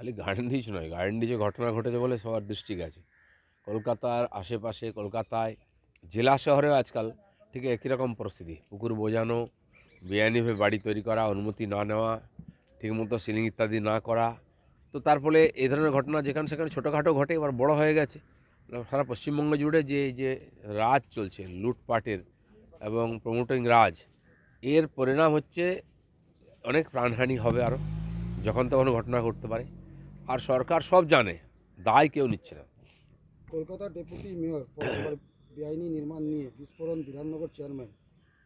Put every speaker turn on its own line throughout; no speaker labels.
খালি গার্ডেনডিজ নয় গার্ডেনডিজে ঘটনা ঘটেছে বলে সবার দৃষ্টি গেছে। কলকাতার আশেপাশে, কলকাতায়, জেলা শহরেও আজকাল ঠিক একই রকম পরিস্থিতি। পুকুর বোঝানো বেআইনিভাবে বাড়ি তৈরি করা, অনুমতি না নেওয়া, ঠিকমতো সিলিং ইত্যাদি না করা। তো তার ফলে এই ধরনের ঘটনা যেখানে সেখানে ছোটোখাটো ঘটে, এবার বড় হয়ে গেছে। সারা পশ্চিমবঙ্গ জুড়ে যে যে রাজ চলছে, লুটপাটের এবং প্রমোটিং রাজ, এর পরিণাম হচ্ছে অনেক প্রাণহানি হবে আরও যখন তখন ঘটনা ঘটতে পারে। আর সরকার সব জানে দায় কেউ নিচ্ছে না।
কলকাতার ডেপুটি মেয়র বেআইনি নির্মাণ নিয়ে বিস্ফোরণ বিধাননগর চেয়ারম্যান।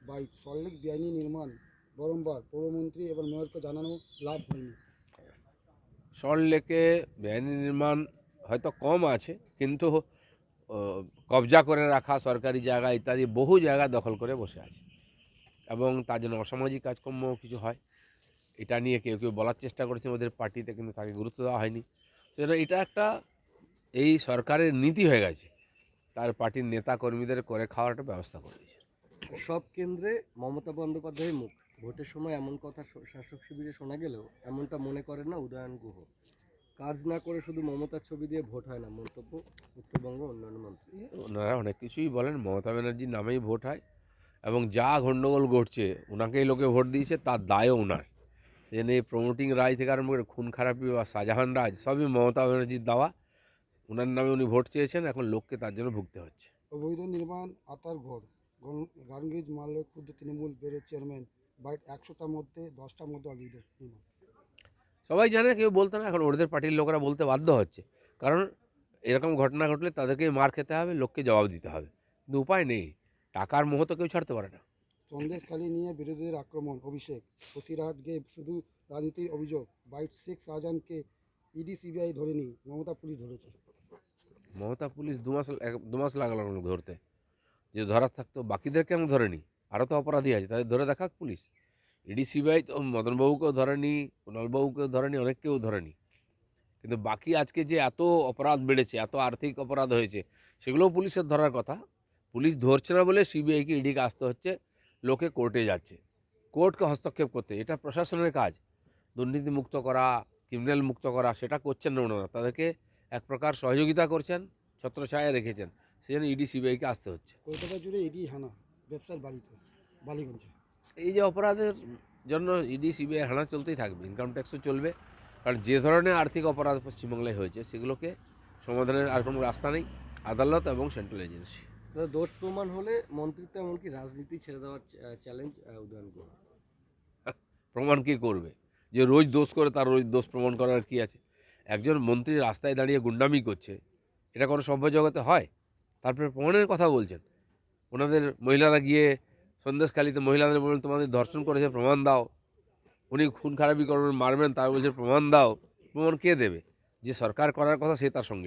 বাই সল্লেক বেআইনি নির্মাণ বরংবার পৌরমন্ত্রী এবং মেয়রকে জানানো লাভ হয়নি।
সল্টলেকে বেআইনি নির্মাণ হয়তো কম আছে কিন্তু কবজা করে রাখা সরকারি জায়গা ইত্যাদি বহু জায়গা দখল করে বসে আছে। এবং তার জন্য অসামাজিক কাজকর্ম কিছু হয়। এটা নিয়ে কেউ কেউ বলার চেষ্টা করেছে ওদের পার্টিতে কিন্তু তাকে গুরুত্ব দেওয়া হয়নি। সেজন্য এটা একটা এই সরকারের নীতি হয়ে গেছে। তার পার্টির নেতা কর্মীদের করে খাওয়ার একটা ব্যবস্থা করে দিয়েছে।
সব কেন্দ্রে মমতা বন্দ্যোপাধ্যায়ের মুখ। ভোটের সময় এমন কথা শাসক শিবিরে শোনা গেলেও এমনটা মনে করেন না উদয়ন গুহ। কাজ না করে শুধু মমতার ছবি দিয়ে ভোট হয় না মন্তব্য উত্তরবঙ্গ উন্নয়ন মন্ত্রী।
ওনারা অনেক কিছুই বলেন মমতা ব্যানার্জির নামেই ভোট হয়। এবং যা গণ্ডগোল ঘটছে ওনাকেই লোকে ভোট দিয়েছে তার দায়ও ওনার। এই প্রমোটিং রায় থেকে আরম্ভ করে খুন খারাপি বা শাহজাহান রাজ সবই মমতা ব্যানার্জির দাওয়া। ওনার নামে উনি ভোট চেয়েছেন এখন লোককে তার জন্য ভুগতে হচ্ছে।
অবৈধ নির্মাণ আতার ঘর। গানগ্রিজ মারলে ক্ষুদ্র তৃণমূল বেড়ে চেয়ারম্যান বাইট একশোটার মধ্যে দশটার মধ্যে অবৈধ নির্মাণ।
সবাই জানে কেউ বলতে না এখন ওদের পার্টির লোকেরা বলতে বাধ্য হচ্ছে। কারণ এরকম ঘটনা ঘটলে তাদেরকে মার খেতে হবে লোককে জবাব দিতে হবে। কিন্তু উপায় নেই টাকার মোহ তো কেউ ছাড়তে পারে না।
সন্দেশখালী নিয়ে বিরোধীদের আক্রমণ, অভিষেক। বসিরহাট গিয়ে শুধু রাজনীতির অভিযোগ, বাইট শেখ শাহজাহানকে ইডি, সিবিআই ধরেনি, মমতা পুলিশ ধরেছে।
মমতা পুলিশ দু মাস, এক- দু মাস লাগল ধরতে। যে ধরার থাকতো বাকিদের কেন ধরেনি। আরও তো অপরাধী আছে, তাদের ধরে দেখাক পুলিশ। ইডি, সিবিআই তো মদনবাবুকেও ধরেনি কুণালবাবুকেও ধরেনি, অনেককেও ধরেনি। কিন্তু বাকি আজকে যে এত অপরাধ বেড়েছে, এত আর্থিক অপরাধ হয়েছে, সেগুলোও পুলিশের ধরার কথা। পুলিশ ধরছে না বলে সিবিআইকে ইডিকে আসতে হচ্ছে। লোকে কোর্টে যাচ্ছে। কোর্টকে হস্তক্ষেপ করতে এটা প্রশাসনের কাজ। দুর্নীতি মুক্ত করা ক্রিমিনাল মুক্ত করা সেটা করছেন না ওনারা। তাদেরকে এক প্রকার সহযোগিতা করছেন ছত্রছায়া রেখেছেন। সেজন্য ইডি সিবিআইকে আসতে হচ্ছে।
কলকাতা জুড়ে ইডি হানা ব্যবসার বাড়িতে বালিগঞ্জে।
এই যে অপরাধের জন্য ইডি সিবিআই হানা চলতেই থাকবে ইনকাম ট্যাক্সও চলবে। কারণ যে ধরনের আর্থিক অপরাধ পশ্চিমবাংলায় হয়েছে সেগুলোকে সমাধানের আর কোনো রাস্তা নেই। আদালত এবং সেন্ট্রাল এজেন্সি
দোষ প্রমাণ হলে মন্ত্রিত্ব এমনকি রাজনীতি ছেড়ে দেওয়ার চ্যালেঞ্জ উদয়ন করবে।
প্রমাণ কে করবে? যে রোজ দোষ করে তার রোজ দোষ প্রমাণ করার কি আছে? একজন মন্ত্রী রাস্তায় দাঁড়িয়ে গুন্ডামি করছে, এটা কোনো সভ্য জগতে হয়? তারপরে প্রমাণের কথা বলছেন। ওনাদের মহিলারা গিয়ে সন্দেশখালিতে মহিলাদের বলেন তোমাদের ধর্ষণ করেছে, প্রমাণ দাও। উনি খুন খারাপি করবেন, মারবেন, তার বলছে, প্রমাণ দাও। প্রমাণ কে দেবে? যে সরকার করার কথা সে তার সঙ্গে।